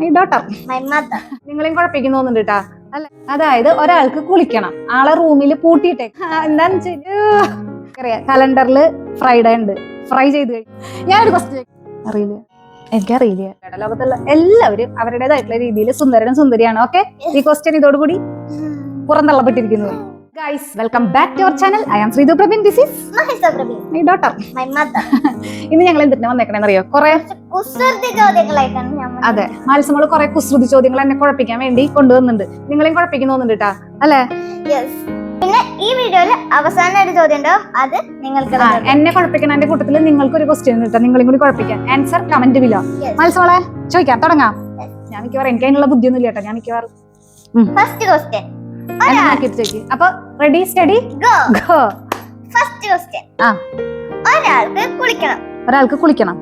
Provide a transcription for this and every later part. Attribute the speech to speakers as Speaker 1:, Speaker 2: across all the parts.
Speaker 1: My daughter. നിങ്ങളെയും കുഴപ്പിക്കുന്നു തോന്നുന്നുണ്ട് കേട്ടാ അല്ല അതായത് ഒരാൾക്ക് കുളിക്കണം. ആളെ റൂമിൽ പൂട്ടിയിട്ടേ. എന്താന്ന് വെച്ചാൽ കലണ്ടറിൽ ഫ്രൈഡേ ഉണ്ട്. ഫ്രൈ ചെയ്ത് കഴിഞ്ഞു ഞാനൊരു ക്വസ്റ്റ്യൻ അറിയില്ല. എനിക്കറിയില്ല. ലോകത്തുള്ള എല്ലാവരും അവരുടേതായിട്ടുള്ള രീതിയിൽ സുന്ദരനും സുന്ദരിയാണ്. ഓക്കെ ഈ ക്വസ്റ്റ്യൻ ഇതോടുകൂടി പുറന്തള്ളപ്പെട്ടിരിക്കുന്നു. Guys welcome back to our channel I am Sreethu Prabin this is
Speaker 2: Mahesh Prabin
Speaker 1: my daughter
Speaker 2: my mother
Speaker 1: ഇന്ന് ഞങ്ങൾ എന്തിനാ വന്നേക്കണേന്ന് അറിയോ കുറെ
Speaker 2: കുസൃതി ചോദ്യങ്ങളായിട്ടാണ് ഞാൻ
Speaker 1: അതെ മാത്സമോൾ കുറെ കുസൃതി ചോദ്യങ്ങൾ എന്നെ കുഴപ്പിക്കാൻ വേണ്ടി കൊണ്ടുവന്നുണ്ട് നിങ്ങളെയും കുഴപ്പിക്കുന്നു തോന്നുന്നുണ്ട് കേട്ടാ അല്ലേ?
Speaker 2: യെസ് പിന്നെ ഈ വീഡിയോയിൽ അവസാന ഒരു ചോദ്യം ഉണ്ടോ അത് നിങ്ങൾക്ക്
Speaker 1: എന്നെ എന്നെ കുഴപ്പിക്കണതിന്റെ കൂട്ടത്തിൽ നിങ്ങൾക്ക് ഒരു ക്വസ്റ്റ്യൻ കിട്ടാം നിങ്ങളും കൂടി കുഴപ്പിക്കാം. Answer comment below. മത്സവളെ ചോദിക്കാം. തുടങ്ങാം. ഞാൻ മിക്കവാറും എനിക്ക് അതിനുള്ള ബുദ്ധിയൊന്നും ഇല്ല കേട്ടോ ഞാൻ മിക്കവാറും
Speaker 2: ഫസ്റ്റ് ക്വസ്റ്റ്യൻ
Speaker 1: ചോദിക്കും അപ്പൊ ready steady
Speaker 2: go first question
Speaker 1: ആ.
Speaker 2: ഒരാൾക്ക് കുളിക്കണം.
Speaker 1: ഒരാൾക്ക് കുളിക്കണം.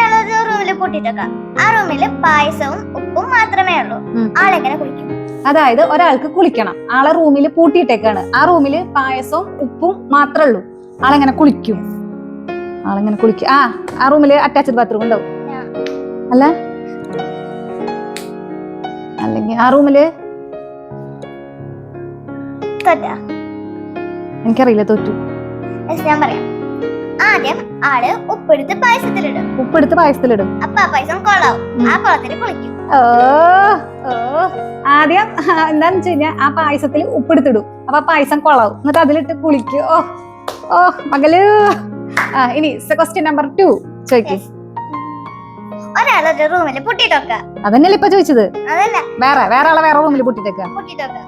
Speaker 2: അതൊരു റൂമിൽ പൂട്ടിട്ടേക്കാം ആ റൂമിൽ പായസവും ഉപ്പും മാത്രമേ ഉള്ളൂ. ആളെങ്ങനെ കുളിക്കും?
Speaker 1: അതായത് ഒരാൾക്ക് കുളിക്കണം. ആളെ റൂമിൽ പൂട്ടിയിട്ടേക്കാണ്. ആ റൂമിൽ പായസവും ഉപ്പും മാത്രമേ ഉള്ളൂ. ആളെങ്ങനെ കുളിക്കും? ആളെങ്ങനെ കുളിക്കും? ആ ആ റൂമിൽ അറ്റാച്ച്ഡ് ബാത്റൂം ഉണ്ടാവും. അല്ല? അല്ലെങ്കിൽ ആ റൂമിൽ
Speaker 2: തോറ്റാ
Speaker 1: എനിക്കറിയില്ല തോറ്റു.
Speaker 2: ഞാൻ പറയാം. ആദ്യം ആൾ ഉപ്പെടുത്ത് പായസത്തിലിടും.
Speaker 1: ഉപ്പെടുത്ത് പായസത്തിലിടും.
Speaker 2: അപ്പൊ ആ പായസം കൊളാവും ആ കുളത്തിൽ കുളിക്കും.
Speaker 1: ഓ ഓ. ആദ്യം എന്താന്ന് വെച്ച് കഴിഞ്ഞാൽ ആ പായസത്തിൽ ഉപ്പെടുത്തിടും. അപ്പൊ ആ പായസം കൊളാവും എന്നിട്ട് അതിലിട്ട് കുളിക്കും. ഓ ഓ മകൾ. ആ ഇനി ക്വസ്റ്റ്യൻ നമ്പർ ടു ചോദിക്കും.
Speaker 2: ഒരാളൊരു റൂമിൽ പൊട്ടിട്ടൊക്കെ
Speaker 1: അതന്നെയല്ലേ ഇപ്പൊ ചോദിച്ചത്?
Speaker 2: അതല്ല
Speaker 1: വേറെ വേറെ ആളെ വേറെ റൂമിൽ പൊട്ടിട്ടൊക്കെ
Speaker 2: പൊട്ടിട്ടൊക്കെ.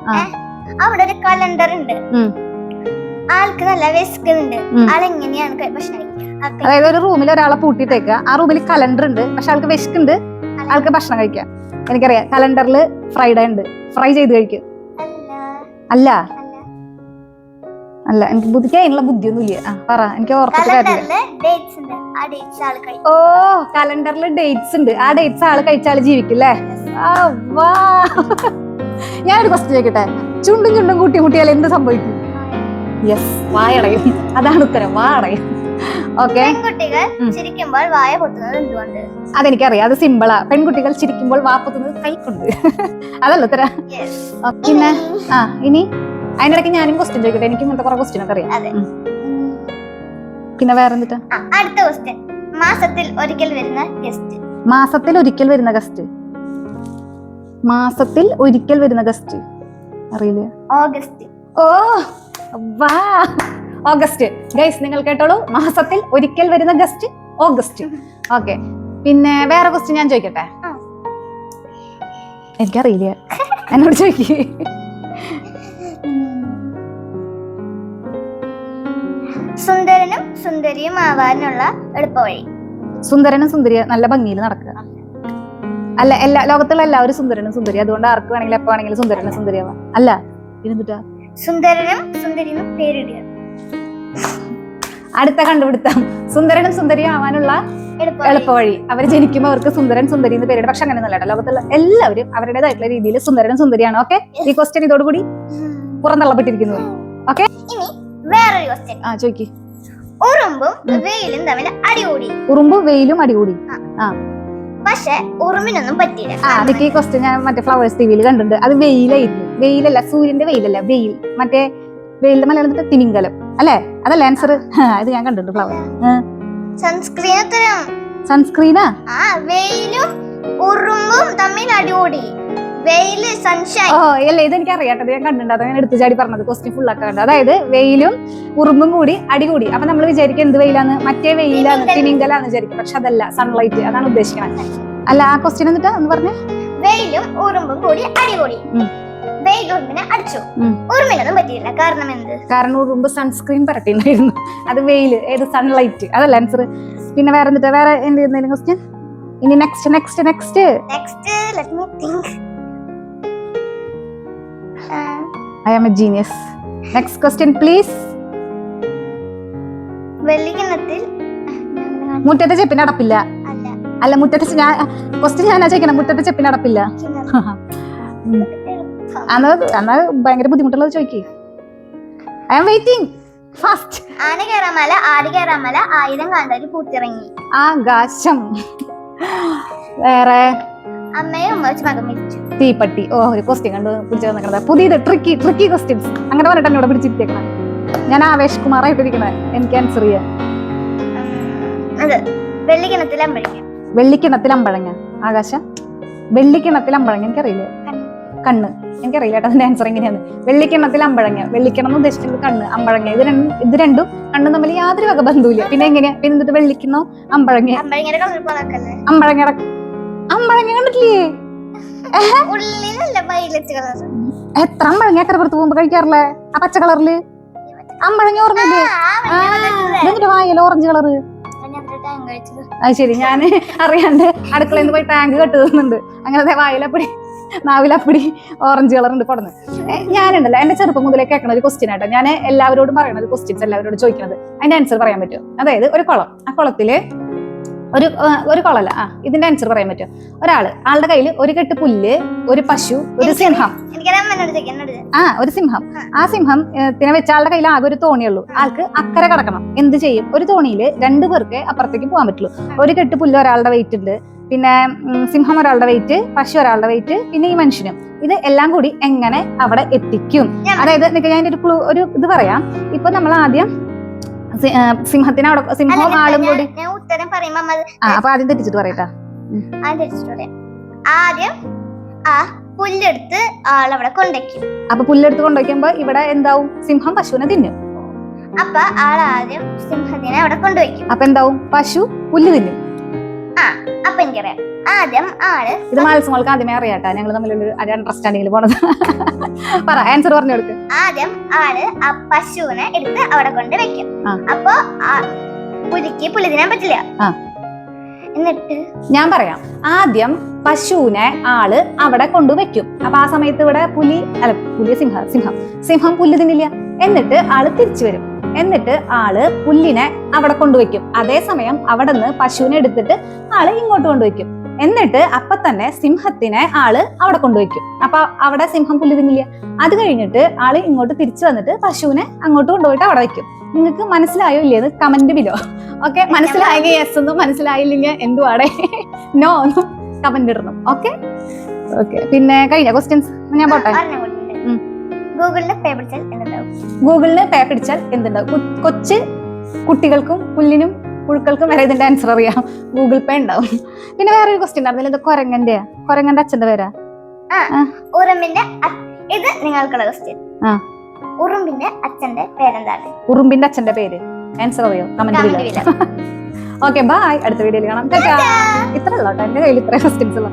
Speaker 2: അവിടെ ഒരു കലണ്ടർ ഉണ്ട് ആൾക്ക് നല്ല വിശക്കുന്നുണ്ട്. ആളെങ്ങനെയാണ് ഭക്ഷണം
Speaker 1: അതായത് ഒരു റൂമിൽ ഒരാളെ പൂട്ടിട്ടേക്കുക ആ റൂമിൽ കലണ്ടർ ഉണ്ട്. പക്ഷെ ആൾക്ക് വിശക്കുണ്ട്. ആൾക്ക് ഭക്ഷണം കഴിക്കാം. എനിക്കറിയാം. കലണ്ടറിൽ ഫ്രൈഡേ ഉണ്ട്. ഫ്രൈ ചെയ്ത് കഴിക്കും.
Speaker 2: അല്ല,
Speaker 1: അല്ല. എനിക്ക് ബുദ്ധിക്ക് അതിനുള്ള ബുദ്ധിയൊന്നും ഇല്ല ആ പറ. എനിക്ക് ഓർത്തിട്ട് ഓ കലണ്ടറിൽ ഡേറ്റ്സ് ഉണ്ട്. ആ ഡേറ്റ്സ് ആൾ കഴിച്ചാൽ ജീവിക്കും അല്ലേ ആ, വാ. ഞാനൊരു ക്വസ്റ്റ്യൻ ചോദിക്കട്ടെ? ചുണ്ടും ചുണ്ടും കൂട്ടി മുട്ടിയാൽ എന്ത് സംഭവിക്കും? യെസ് വായടയും. അതാണ് ഉത്തരം വായടയും. ഓക്കെ
Speaker 2: പെൺകുട്ടികൾ ചിരിക്കുമ്പോൾ വായ പൊത്തുന്നത് എന്തുകൊണ്ട്?
Speaker 1: അതെനിക്കറിയാം അത് സിമ്പിളാ പെൺകുട്ടികൾ ചിരിക്കുമ്പോൾ വാപ്പത്തുന്നത് കൈക്കൊണ്ട്. അതല്ല ഉത്തരം? പിന്നെ? ആ ഇനി? അതിനിടയ്ക്ക് ഞാനും ക്വസ്റ്റ്യൻ ചോദിക്കട്ടെ. എനിക്ക് ഇങ്ങനത്തെ കുറെ ക്വസ്റ്റ്യൻ ഒക്കെ അറിയാം. പിന്നെ വേറെ എന്നിട്ട്
Speaker 2: അടുത്ത ക്വസ്റ്റ്യൻ മാസത്തിൽ ഒരിക്കൽ വരുന്ന ഗസ്റ്റ്
Speaker 1: മാസത്തിൽ ഒരിക്കൽ വരുന്ന ഗസ്റ്റ് മാസത്തിൽ ഒരിക്കൽ വരുന്ന ഗസ്റ്റ് അറിയില്ല?
Speaker 2: ഓഗസ്റ്റ്.
Speaker 1: ഓ വാ ഓഗസ്റ്റ്. ഗൈസ് നിങ്ങൾ കേട്ടോളൂ. മാസത്തിൽ ഒരിക്കൽ വരുന്ന ഗസ്റ്റ് ഓഗസ്റ്റ്. ഓക്കെ. പിന്നെ വേറെ ക്വസ്റ്റ്യൻ ഞാൻ ചോദിക്കട്ടെ. എനിക്കറിയില്ല. എന്നോട് ചോദിക്കേ.
Speaker 2: സുന്ദരനും സുന്ദരിയും ആവാനുള്ള എളുപ്പവഴി.
Speaker 1: സുന്ദരനും സുന്ദരിയും നല്ല ഭംഗിയിൽ നടക്കുക. അല്ല എല്ലാ ലോകത്തുള്ള എല്ലാവരും സുന്ദരനും സുന്ദരി. അതുകൊണ്ട് ആർക്ക് വേണമെങ്കിലും എപ്പോ വേണമെങ്കിലും സുന്ദരനും സുന്ദരിയാവാം. അല്ല പിന്നെന്തുട്ടാ?
Speaker 2: സുന്ദരനും സുന്ദരിയും പേരിടുക.
Speaker 1: അടുത്ത കണ്ടുപിടുത്തം. സുന്ദരനും സുന്ദരിയും ആവാനുള്ള
Speaker 2: എളുപ്പവഴി.
Speaker 1: അവർ ജനിക്കുമ്പോൾ അവർക്ക് സുന്ദരൻ സുന്ദരി എന്ന് പേരിടും പക്ഷെ അങ്ങനെ ഒന്നുമല്ല ലോകത്തുള്ള എല്ലാവരും അവരുടേതായിട്ടുള്ള രീതിയിൽ സുന്ദരനും സുന്ദരിയാണ്. ഓക്കെ ഈ ക്വസ്റ്റ്യൻ ഇതോടുകൂടി പുറന്തള്ളപ്പെട്ടിരിക്കുന്നു.
Speaker 2: ഇനി വേറൊരു ക്വസ്റ്റ്യൻ
Speaker 1: ആ ചോയ്ക്ക്.
Speaker 2: ഉറുമ്പും. വെയിലും തമ്മിൽ അടികൂടി.
Speaker 1: ഉറുമ്പും വെയിലും അടികൂടി.
Speaker 2: പക്ഷെ ഉറുമിനൊന്നും പറ്റിയില്ല.
Speaker 1: അതൊക്കെ ഈ ക്വസ്റ്റ്യൻ ഞാൻ മറ്റേ ഫ്ലവേഴ്സ് ടിവിയിൽ കണ്ടിട്ടുണ്ട്. അത് വെയിലായിരുന്നു. വെയിലല്ല സൂര്യന്റെ വെയിലല്ല. വെയിൽ മറ്റേ വെയിലിന്റെ മലയാളത്തിൽ തിമിംഗലം. അല്ലേ? അതല്ല ആൻസർ അത് ഞാൻ കണ്ടിട്ടുണ്ട് ഫ്ലവർ
Speaker 2: സൺസ്ക്രീൻ
Speaker 1: സൺസ്ക്രീനാ
Speaker 2: ആ? വെയിലും ഉറുമ്പും തമ്മിൽ അടികൂടി വെയിൽ സൺഷൈൻ
Speaker 1: ഓ അല്ല ഇത് എനിക്ക് അറിയാട്ടത് ഞാൻ കണ്ടിട്ടുണ്ട്. അതാണ് എടുത്തു ചാടി പറഞ്ഞത്. ക്വസ്റ്റ്യൻ ഫുൾ ആക്കാൻ കണ്ടത് അതായത് വെയിലും ഉറുമ്പും കൂടി അടികൂടി അപ്പൊ നമ്മൾ വിചാരിക്കും എന്ത് വെയിലാണ്? മറ്റേ വെയിലാണ് തിമിങ്കലാന്ന് വിചാരിക്കും. പക്ഷെ അതല്ല സൺലൈറ്റ് അതാണ് ഉദ്ദേശിക്കുന്നത് അല്ല ആ ക്വസ്റ്റ്യൻ എന്നിട്ട് എന്ന് പറഞ്ഞേ.
Speaker 2: വെയിലും ഉറുമ്പും കൂടി അടികൂടി
Speaker 1: കൂടി.
Speaker 2: വെയിൽ ഉറുമ്പിനെ അടിച്ചു.
Speaker 1: ഉം.
Speaker 2: ഉറുമ്പിനൊന്നും പറ്റിയില്ല കാരണം എന്ത്?
Speaker 1: കാരണം ഉറുമ്പ് സൺസ്ക്രീൻ പരട്ടിണ്ടായിരുന്നു അത് വെയിൽ ഏത് സൺലൈറ്റ് അതല്ല ആൻസർ പിന്നെ വേറെ എന്നിട്ട് വേറെ എന്തെങ്കിലും ക്വസ്റ്റ്യൻ ഇനി next next next
Speaker 2: next let me think
Speaker 1: I am a genius next question please
Speaker 2: വെള്ളിക്കിണത്തിൽ
Speaker 1: മുറ്റത്തെ ചെപ്പിന് അടപ്പില്ല.
Speaker 2: അല്ല.
Speaker 1: മുറ്റത്തെ ഞാൻ ക്വസ്റ്റ്യൻ ഞാൻ ചോദിക്കണം മുറ്റത്തെ ചെപ്പിന് അടപ്പില്ല. അന്ന് അന്ന് ഭയങ്കര ബുദ്ധിമുട്ടുള്ളത് ചോദിക്കേ. ഐ ആം വെയിറ്റിംഗ് ഫാസ്റ്റ്
Speaker 2: ആന കയറാമല ആട് കയറാമല ആയിരം കാന്താരി പൂത്തിറങ്ങി.
Speaker 1: ആകാശം. വേറെ.
Speaker 2: അമ്മയും മകൻ മരിച്ചു.
Speaker 1: തീപ്പട്ടി. ഓ ഒരു ക്വസ്റ്റ്യൻ കണ്ടു പിടിച്ചു നിൽക്കുന്നത് പുതിയത് ട്രിക്കി ട്രിക്കി ക്വസ്റ്റ്യൻസ് അങ്ങനെ പറഞ്ഞിട്ട് എന്നോട് പിടിച്ചിരിക്കണം ഞാൻ ആവേശ് കുമാറായിട്ടിരിക്കണേ. എനിക്ക് ആൻസർ ചെയ്യാൻ.
Speaker 2: വെള്ളിക്കിണത്തിൽ അമ്പഴിക്ക
Speaker 1: വെള്ളിക്കിണത്തിൽ അമ്പഴങ്ങ. ആകാശ? വെള്ളിക്കിണത്തിൽ അമ്പഴങ്ങ. എനിക്കറിയില്ല? കണ്ണ്. എനിക്കറിയില്ല കേട്ടോ അതിന്റെ ആൻസർ എങ്ങനെയാണ്. വെള്ളിക്കിണത്തിൽ അമ്പഴങ്ങ. വെള്ളിക്കിണം എന്ന് ഉദ്ദേശിക്കുന്നത് കണ്ണ് അമ്പഴങ്ങ. ഇത് രണ്ടും ഇത് രണ്ടും കണ്ണും തമ്മിൽ യാതൊരു വക ബന്ധവുമില്ല പിന്നെ എങ്ങനെയാ? പിന്നെ എന്നിട്ട് വെള്ളിക്കുന്നോ അമ്പഴങ്ങ.
Speaker 2: അമ്പഴിങ്ങയുടെ പോലക്കല്ലേ
Speaker 1: അമ്പഴങ്ങ കണ്ടിട്ടില്ലേ? എത്ര അമ്പഴങ്ങ എത്ര പുറത്ത് പോകുമ്പോ കഴിക്കാറില്ലേ? ആ പച്ച കളറിൽ അമ്പഴങ്ങ ഓർമ്മയില്ലേ? എന്നിട്ട് വായല? ഓറഞ്ച് കളറ് അത് ശരി ഞാൻ അറിയാണ്ട് അടുക്കളയിൽ നിന്ന് പോയി ടാങ്ക് കെട്ട് തന്നുണ്ട് അങ്ങനെ വായിലപ്പടി നാവിലപ്പടി ഓറഞ്ച് കളർ ഉണ്ട് കൊടുന്ന് ഞാനുണ്ടല്ലോ എന്റെ ചെറുപ്പം മുതലേ കേൾക്കണ ഒരു ക്വസ്റ്റ്യൻ ആട്ടോ. ഞാൻ എല്ലാവരോടും പറയണ ഒരു ക്വസ്റ്റ്യൻസ് എല്ലാവരോടും ചോദിക്കുന്നത് അതിന്റെ ആൻസർ പറയാൻ പറ്റും അതായത് ഒരു കുളം. ആ കുളത്തിൽ ഒരു ഒരു കുളമല്ല ആ ഇതിന്റെ ആൻസർ പറയാൻ പറ്റും ഒരാൾ ആളുടെ കയ്യിൽ ഒരു കെട്ട് പുല്ല് ഒരു പശു ഒരു സിംഹം. ആ ഒരു സിംഹം. ആ. സിംഹം തിനെ വെച്ച ആളുടെ കയ്യിൽ ആകെ ഒരു തോണിയുള്ളൂ. ആൾക്ക് അക്കരെ കടക്കണം. എന്ത് ചെയ്യും? ഒരു തോണിയിൽ രണ്ടു പേർക്ക് അപ്പുറത്തേക്ക് പോകാൻ പറ്റുള്ളൂ. ഒരു കെട്ട് പുല്ല് ഒരാളുടെ വെയിറ്റ് ഉണ്ട്. പിന്നെ സിംഹം ഒരാളുടെ വെയിറ്റ് പശു ഒരാളുടെ വെയിറ്റ് പിന്നെ ഈ മനുഷ്യനും. ഇത് എല്ലാം കൂടി എങ്ങനെ അവിടെ എത്തിക്കും? അതായത് ഞാൻ ഒരു ഒരു ഇത് പറയാം. ഇപ്പൊ നമ്മൾ ആദ്യം സിംഹത്തിന് അവിടെ സിംഹവും ആളും കൂടി.
Speaker 2: ഉത്തരം പറയുമ്പോ
Speaker 1: ആ അപ്പൊ ആദ്യം തെറ്റിച്ചിട്ട് പറയട്ടാ.
Speaker 2: ആദ്യം ആ പുല്ലെടുത്ത് ആളവിടെ കൊണ്ടുവയ്ക്കും
Speaker 1: അപ്പൊ പുല്ലെടുത്ത് കൊണ്ടുവയ്ക്കുമ്പോ ഇവിടെ എന്താവും? സിംഹം പശുവിനെ തിന്നും.
Speaker 2: അപ്പൊ ആദ്യം സിംഹത്തിനെ അവിടെ കൊണ്ടുവയ്ക്കും
Speaker 1: അപ്പൊ എന്താവും? പശു പുല്ല് തിന്നും.
Speaker 2: ആ അപ്പൊ എനിക്കറിയാം. ആദ്യം ആൾ
Speaker 1: ഇത് മത്സ്യങ്ങൾക്ക് ആദ്യമേ അറിയാട്ടാ. ഞങ്ങൾ തമ്മിൽ ഒരു അണ്ടർസ്റ്റാൻഡിങ്ങിൽ പോണത്. പറ ആൻസർ പറഞ്ഞു കൊടുക്ക്.
Speaker 2: ആദ്യം ആൾ ആ പശുവിനെ എടുത്ത് അവിടെ കൊണ്ട് വെക്കും. അപ്പൊ പുലിക്ക് പുലി തിന്നാൻ പറ്റില്ല. എന്നിട്ട്?
Speaker 1: ഞാൻ പറയാം. ആദ്യം പശുവിനെ ആൾ അവിടെ കൊണ്ടുവയ്ക്കും അപ്പൊ ആ സമയത്ത് ഇവിടെ പുലി അല്ല പുലി സിംഹ സിംഹം. സിംഹം പുല്ല് തിന്നില്ല. എന്നിട്ട് ആൾ തിരിച്ചു വരും. എന്നിട്ട് ആൾ പുല്ലിനെ അവിടെ കൊണ്ടുവയ്ക്കും അതേസമയം അവിടെ നിന്ന് പശുവിനെ എടുത്തിട്ട് ആൾ ഇങ്ങോട്ട് കൊണ്ടുവയ്ക്കും എന്നിട്ട് അപ്പൊ തന്നെ സിംഹത്തിനെ ആൾ അവിടെ കൊണ്ടുവയ്ക്കും. അപ്പൊ അവിടെ സിംഹം പുല്ല് തിന്നില്ല അത് കഴിഞ്ഞിട്ട് ആൾ ഇങ്ങോട്ട് തിരിച്ചു വന്നിട്ട് പശുവിനെ അങ്ങോട്ട് കൊണ്ടുപോയിട്ട് അവിടെ വെക്കും നിങ്ങൾക്ക് മനസ്സിലായോ ഇല്ലേന്ന് കമന്റ് ബിലോ ഓക്കെ മനസ്സിലായെങ്കിൽ യെസ് എന്നും മനസ്സിലായില്ലെങ്കിൽ എന്തുവാടെ? നോ എന്നും കമന്റ് ഇടണം. ഓക്കെ ഓക്കെ പിന്നെ കഴിഞ്ഞ ക്വസ്റ്റ്യൻസ് ഞാൻ പോട്ടെ.
Speaker 2: ഗൂഗിളിൽ പേ പിടിച്ചാൽ എന്തുണ്ടാവും?
Speaker 1: ഗൂഗിളിന് പേ പിടിച്ചാൽ എന്തുണ്ടാവും? കൊച്ച് കുട്ടികൾക്കും പുല്ലിനും പുഴുക്കൾക്കും വരെ ഇതിന്റെ ആൻസർ അറിയാം. ഗൂഗിൾ പേ ഉണ്ടാവും. പിന്നെ വേറെ ഒരു ക്വസ്റ്റ്യൻ ഉണ്ടായിരുന്നില്ല? ഇത് കൊരങ്ങന്റെ. കൊരങ്ങന്റെ അച്ഛന്റെ പേരാ.
Speaker 2: ഉറുമ്പിന്റെ ഇത് നിങ്ങൾക്കുള്ള ക്വസ്റ്റ്യൻ. ഉറുമ്പിന്റെ അച്ഛന്റെ പേരെന്താണ്?
Speaker 1: ഉറുമ്പിന്റെ അച്ഛന്റെ പേര്. ആൻസർ അറിയോ? കമന്റ് ഓക്കെ ബൈ അടുത്ത വീഡിയോയിൽ കാണാം. ഇത്ര ഉള്ളൂ കേട്ടോ. എന്റെ കയ്യിൽ ഇത്ര ക്വസ്റ്റ്യൻസ് ഉള്ളൂ.